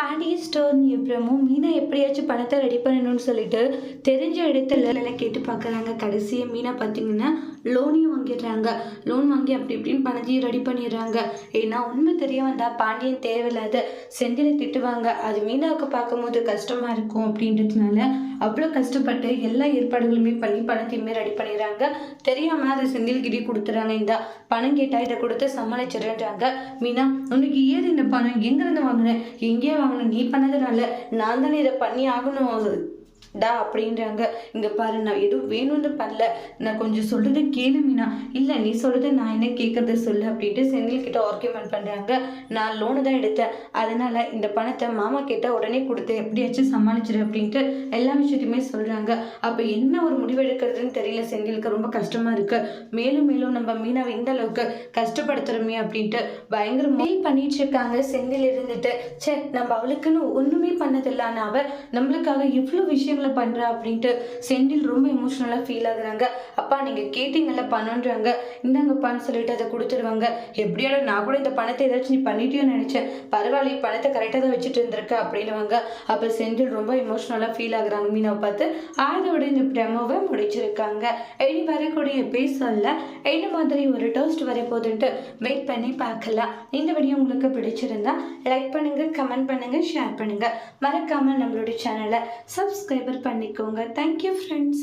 Pandya store அப்புறமும் மீனா எப்படியாச்சும் பணத்தை ரெடி பண்ணணும்னு சொல்லிட்டு தெரிஞ்ச இடத்துல கேட்டு பார்க்குறாங்க. கடைசியை மீனா பார்த்தீங்கன்னா லோனையும் வாங்கிடுறாங்க. லோன் வாங்கி அப்படி இப்படின்னு பணத்தையும் ரெடி பண்ணிடுறாங்க. ஏன்னா உண்மை தெரிய வந்தால் பாண்டியன் தேவையில்லாத செந்திலை திட்டுவாங்க. அது மீனாவுக்கு பார்க்கும்போது கஷ்டமாக இருக்கும் அப்படின்றதுனால அவ்வளோ கஷ்டப்பட்டு எல்லா ஏற்பாடுகளுமே பண்ணி பணத்தையுமே ரெடி பண்ணிடுறாங்க. தெரியாமல் அதை செந்தில்கிட்டே கொடுத்துறாங்க. இந்த பணம் கேட்டால் இதை கொடுத்து சமாளிச்சிடுறாங்க. மீனா உனக்கு ஏது இந்த பணம்? எங்கேருந்து வாங்கினேன் எங்கேயே வாங்கினேன் நீ பண்ணதுனால நான் தானே இதை பண்ணி ஆகணும். டா அப்படின்றாங்க. இங்கே பாரு நான் எதுவும் வேணும்னு பண்ணல. நான் கொஞ்சம் சொல்கிறத கேளு மீனா. இல்லை நீ சொல்கிறத நான் என்ன கேட்குறத சொல்லு அப்படின்ட்டு செந்தில் கிட்ட ஆர்கியூமெண்ட் பண்ணுறாங்க நான் லோனு தான் எடுத்தேன். அதனால் இந்த பணத்தை மாமா கிட்ட உடனே கொடுத்து எப்படியாச்சும் சமாளிச்சிடு அப்படின்ட்டு எல்லா விஷயத்தையுமே சொல்கிறாங்க அப்போ என்ன ஒரு முடிவு எடுக்கிறதுன்னு தெரியல. செந்திலுக்கு ரொம்ப கஷ்டமாக இருக்குது மேலும் மேலும் நம்ம மீனாவை இந்த அளவுக்கு கஷ்டப்படுத்துகிறோமே அப்படின்ட்டு பயங்கர மெயில் பண்ணிட்டு இருக்காங்க. செந்தில் இருந்துட்டு சே நம்ம அவளுக்குன்னு ஒன்றுமே பண்ணதில்ல ஆனால் அவள் நம்மளுக்காக இவ்வளோ விஷயங்களை பண்ணுறா அப்படின்ட்டு செந்தில் ரொம்ப எமோஷ்னலாக ஃபீல் ஆகுறாங்க. அப்பா நீங்கள் கேட்டீங்கல்ல பணன்றாங்க இந்தாங்க பணம் சொல்லிட்டு அதை கொடுத்துருவாங்க. எப்படியாலும் நான் கூட இந்த பணத்தை ஏதாச்சும் நீ பண்ணிட்டியோன்னு நினச்சேன். பரவாயில்ல பணத்தை கரெக்டாக தான் வச்சுட்டு இருந்திருக்க அப்படின்னுவாங்க. அப்போ செந்தில் ரொம்ப எமோஷ்னலாக ஃபீல் ஆகுறாங்க. மீனாவை பார்த்து அதோட இந்த ப்ரெமோவை முடிச்சிருக்காங்க. இனி வரக்கூடிய பேசல என்ன மாதிரி ஒரு டோஸ்ட் வர போகுதுன்ட்டு வெயிட் பண்ணி பார்க்கலாம். இந்த வீடியோ உங்களுக்கு பிடிச்சிருந்தா லைக் பண்ணுங்க கமெண்ட் பண்ணுங்க ஷேர் பண்ணுங்க. மறக்காம நம்மளுடைய சேனலை சப்ஸ்கிரைபர் பண்ணிக்கோங்க தேங்க்யூ ஃப்ரெண்ட்ஸ்